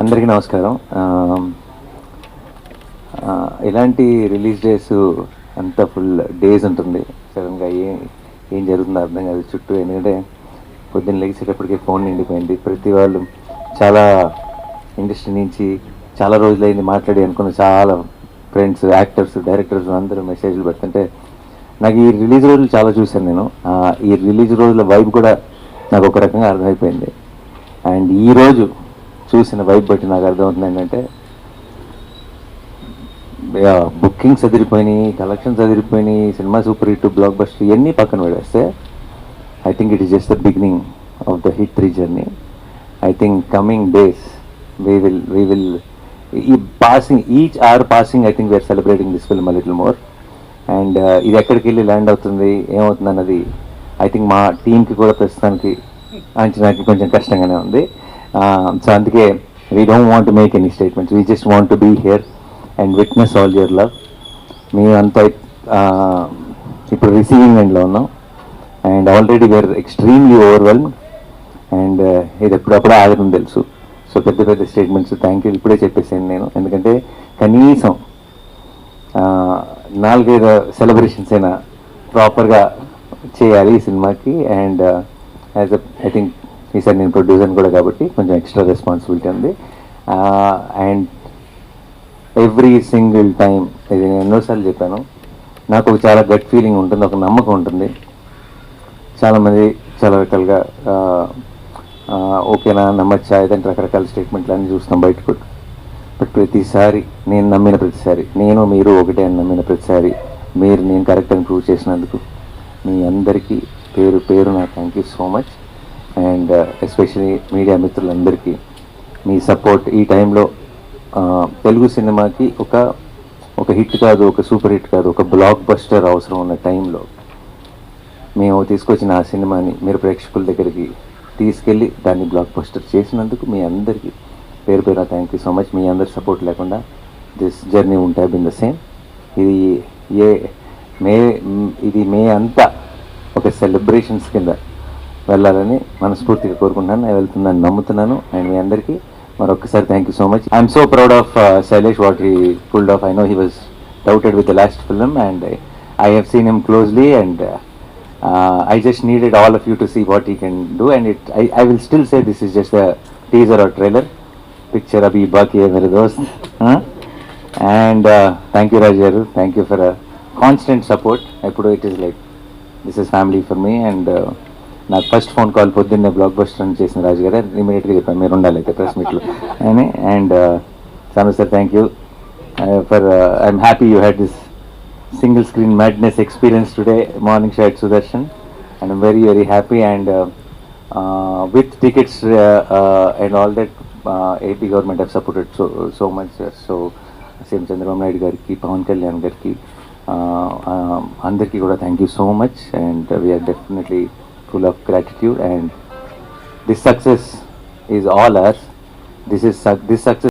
అందరికీ నమస్కారం. ఇలాంటి రిలీజ్ డేస్ అంతా ఫుల్ డేస్ ఉంటుంది? సడన్గా ఏం ఏం జరుగుతుందో అర్థం కాదు చుట్టూ. ఎందుకంటే పొద్దున్న లేచేటప్పటికే ఫోన్ నిండిపోయింది. ప్రతి వాళ్ళు చాలా ఇండస్ట్రీ నుంచి చాలా రోజులైంది మాట్లాడి అనుకున్న చాలా ఫ్రెండ్స్ యాక్టర్స్ డైరెక్టర్స్ అందరూ మెసేజ్లు పెడుతుంటే నాకు ఈ రిలీజ్ రోజులు చాలా చూశాను నేను. ఈ రిలీజ్ రోజుల వైబ్ కూడా నాకు ఒక రకంగా అర్థమైపోయింది. అండ్ ఈ రోజు చూసిన వైబ్ బట్టి నాకు అర్థమవుతుంది ఏంటంటే బుకింగ్స్ అదిరిపోయినాయి కలెక్షన్స్ అదిరిపోయినాయి cinema super hit block buster ఇవన్నీ పక్కన పెడేస్తే I think it is just the beginning of the hit three journey I think coming days we will we will ఈ passing each are passing I think we're celebrating this film little more and ఇది ఎక్కడికి వెళ్ళి land అవుతుంది ఏమవుతుంది అన్నది I think మా టీంకి కూడా ప్రస్తుతానికి అంచనాకి కొంచెం కష్టంగానే ఉంది. Uh, సో అందుకే we don't want make any statements we just want be here and witness all your love మేమంతా అంతా ఇప్పుడు రిసీవింగ్ ఎండ్లో ఉన్నాం. And already we're extremely overwhelm and ఇది ఎప్పుడప్పుడు ఆగడం తెలుసు. సో పెద్ద పెద్ద స్టేట్మెంట్స్ థ్యాంక్ యూ ఇప్పుడే చెప్పేసాను నేను. ఎందుకంటే కనీసం నాలుగైదు సెలబ్రేషన్స్ అయినా ప్రాపర్గా చేయాలి ఈ సినిమాకి. అండ్ యాజ్ ఐ థింక్ ఈసారి నేను ప్రొడ్యూసర్ కూడా కాబట్టి కొంచెం ఎక్స్ట్రా రెస్పాన్సిబిలిటీ ఉంది. అండ్ ఎవ్రీ సింగిల్ టైం ఇది నేను ఎన్నోసార్లు చెప్పాను. నాకు ఒక చాలా గట్ ఫీలింగ్ ఉంటుంది ఒక నమ్మకం ఉంటుంది. చాలామంది చాలా రకాలుగా ఓకేనా నమ్మచ్చా? ఏదంటే రకరకాల స్టేట్మెంట్లు అన్నీ చూస్తాం బయటకు. బట్ ప్రతిసారి నేను నమ్మిన ప్రతిసారి నేను మీరు ఒకటే అని నమ్మిన ప్రతిసారి మీరు నేను కరెక్ట్ అని ప్రూవ్ చేసినందుకు మీ అందరికీ పేరు పేరు నా thank you so much and uh, especially media మిత్రులందరికీ మీ సపోర్ట్ ఈ టైంలో తెలుగు సినిమాకి ఒక ఒక హిట్ కాదు ఒక సూపర్ హిట్ కాదు ఒక బ్లాక్ బస్టర్ అవసరం ఉన్న టైంలో మేము తీసుకొచ్చిన ఆ సినిమాని మీరు ప్రేక్షకుల దగ్గరికి తీసుకెళ్ళి దాన్ని బ్లాక్ బస్టర్ చేసినందుకు మీ అందరికీ పేరు పేరు థ్యాంక్ యూ సో మచ్ మీ అందరి సపోర్ట్ లేకుండా దిస్ జర్నీ ఉంటే బిన్ ద సేమ్ ఇది ఏ మే ఇది మే అంతా ఒక సెలబ్రేషన్స్ కింద వెళ్ళాలని మనస్ఫూర్తిగా కోరుకుంటున్నాను. నేను వెళ్తున్నాను నమ్ముతున్నాను. అండ్ మీ అందరికీ మరొకసారి thank you so much I'm so proud of Shailesh what he pulled off I know he was doubted with the last film and I have seen him closely and I just needed all of you to see what you can do and it I I will still say this is just teaser or trailer picture అబి బాకీ మరి దోస్త్ and thank you Raj garu thank you for a support సపోర్ఎప్పుడు it is like this is family for me and నాకు first phone call పొద్దున్నే blockbuster అని చేసిన రాజు గారు ఇమీడియట్గా చెప్పాను మీరు ఉండాలి అయితే ప్రెస్ మీట్లో అని and Sanu sir thank you for I'm happy you had this single screen madness experience today morning show at sudarshan and i'm very very happy and uh, uh, with tickets uh, uh, and all that uh, ap government have supported so so much uh, so CM Chandrababu Naidu గారికి పవన్ కళ్యాణ్ గారికి అందరికీ కూడా thank you so much and we're definitely full of gratitude and this success is all ours. This is this success